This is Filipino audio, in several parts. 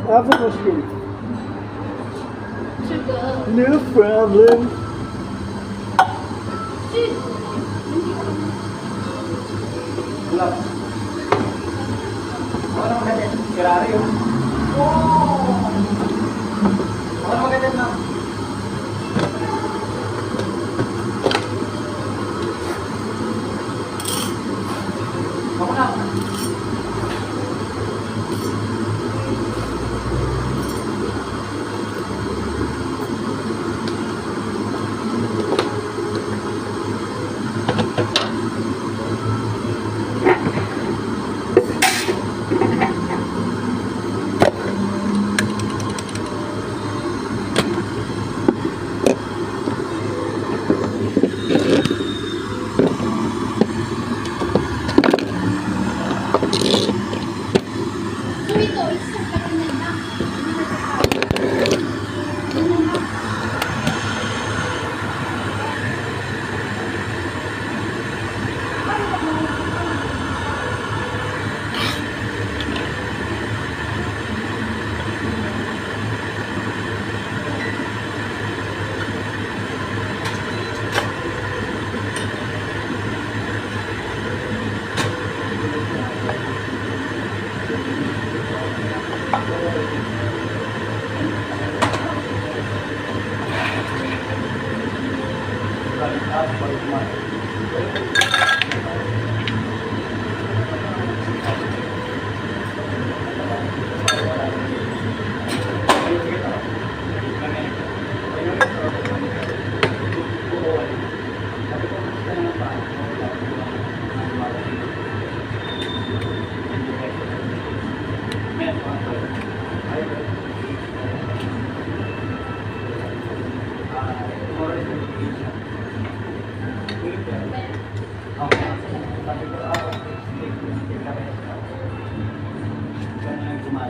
I have a question. Sugar. No problem. Wala. Ano maganda? Ferrari yun. Ano maganda na? Ako na. Everybody, that's what it's like.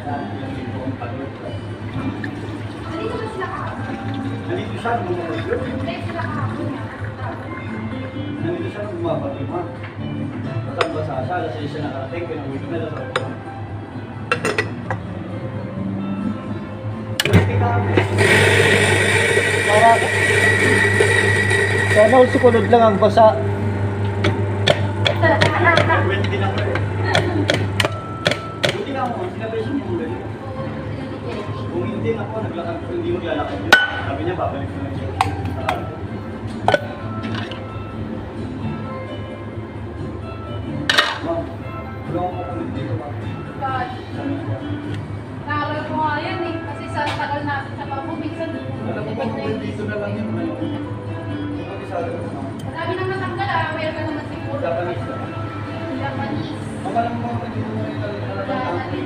Nandito siya, bumabalik. Nandito siya, bumabalik. Matambasa siya, alas 6 siya nakarating, pinauwi ko na alas 8. Para sana all sukunod lang ang basa. Buti na ako eh. Hindi ako, naglakad hindi mo lalakad yun. Sabi niya, babalik ko lang siya. Ma'am, tulungan ko kami dito, ma'am. Naaral ko nga yan eh. Kasi sa tagal natin sa bako, minsan Alam mo ba kung dito na lang ma'am. Marami nang natanggal ah. Meron ka naman siguro. Japanese na. Japanese. Ma'am, alam mo ba kung dito na rin talaga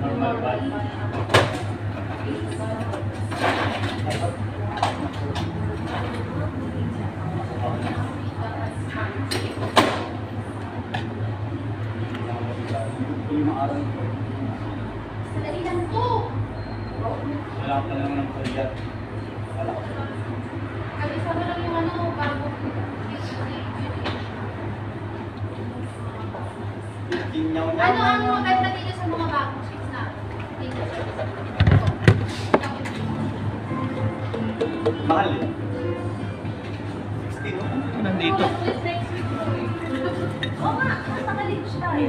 Normal mga. Sadali lang to. Wala ka lang ng career. Wala. Kabisa mo lang yung ano, bago. Kinyaw niya. Ano ang maganda dito sa mga bagong sheets na? Dito. Mahal eh. 16 mo. Nandito. Oo nga, nasa college tayo.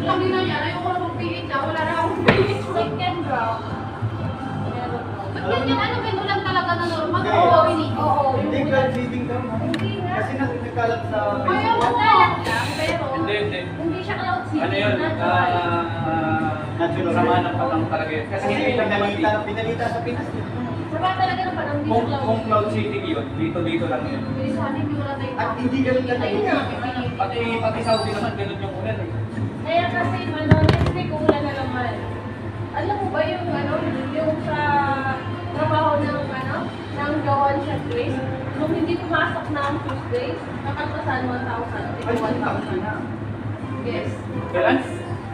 Ulang din na yan, ayoko na magpilit na, wala na akong pilit. Second round. Ba't ganyan, ano, pinulang talaga na normal? Hindi. Oo, ini. Oo, Hindi. Hindi nga. Kasi nagkalat sa Ayaw mo pero Hindi, hindi. hindi siya cloud seeding. Ano yun? Ah. Sama ng patang talaga yun. Kasi hindi lang naman dito. pinalita sa Pinas. eh. Sabay talaga ng parang hindi Kung, kung cloud seeding yun, dito dito lang yun. Sa atin, hindi wala tayo. At hindi ganun Ayun yun. nga. Pati, pati Saudi naman, ganun yung ulan eh. Kaya kasi ano, next week ulan na naman. Alam mo ba yung ano, yung sa trabaho ng ano, ng Gawan siya Grace, nung hindi pumasok na ang Tuesday, kakaltasan 1,000. Ay, Tigo 1,000 na. 1,000. Yes. Kailan?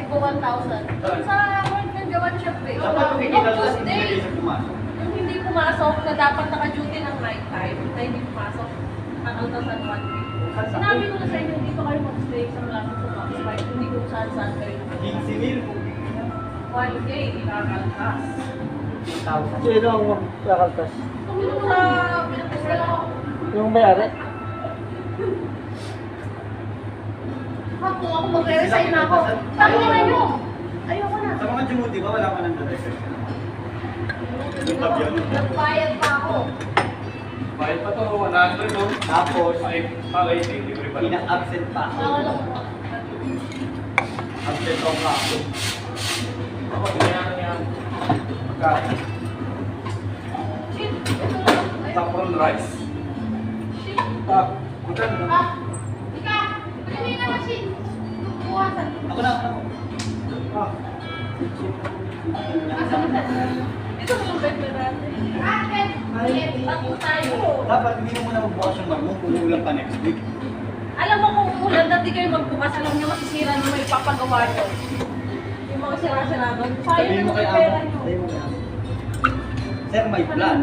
Tigo 1,000. Sa work ng gawan syempre. Dapat kumikita lang sa Tuesday, hindi pumasok. yung hindi pumasok na dapat naka-duty ng night time, na hindi pumasok, kakaltasan 1 Sinabi ko na sa inyo, dito kayo mag-stay sa sa Fox Five, hindi kung saan-saan kayo. 15 mil. 1K, ikakaltas. Sino ang kakaltas? Tumulong sa pinapasala ko. Yung may-ari? Ako, ako magre-resign na ako. Tangin na nyo! Ayoko na. Sa mga Djibouti ba, wala ka nang director? Nagbayad pa ako. Bayad pa to, 100 no? Tapos, Ay, pagay, libre pa. ina-absent pa ako. Bawal ako. Absent ako pa ako. Ako, ganyan lang. Ay, Saffron rice. Shit! Ah, bukan. Ah! Na, na. Ah. Na? Ito yung bed natin. Tayo. Dapat hindi mo muna magbukas yung bag mo kung ulang pa next week. Alam mo kung ulan, dati kayo magbukas, alam niyo masisira nyo may papagawa nyo. Yung mga sira-sira doon. Sayang yung Amo. pera Amo. Sir, may plan.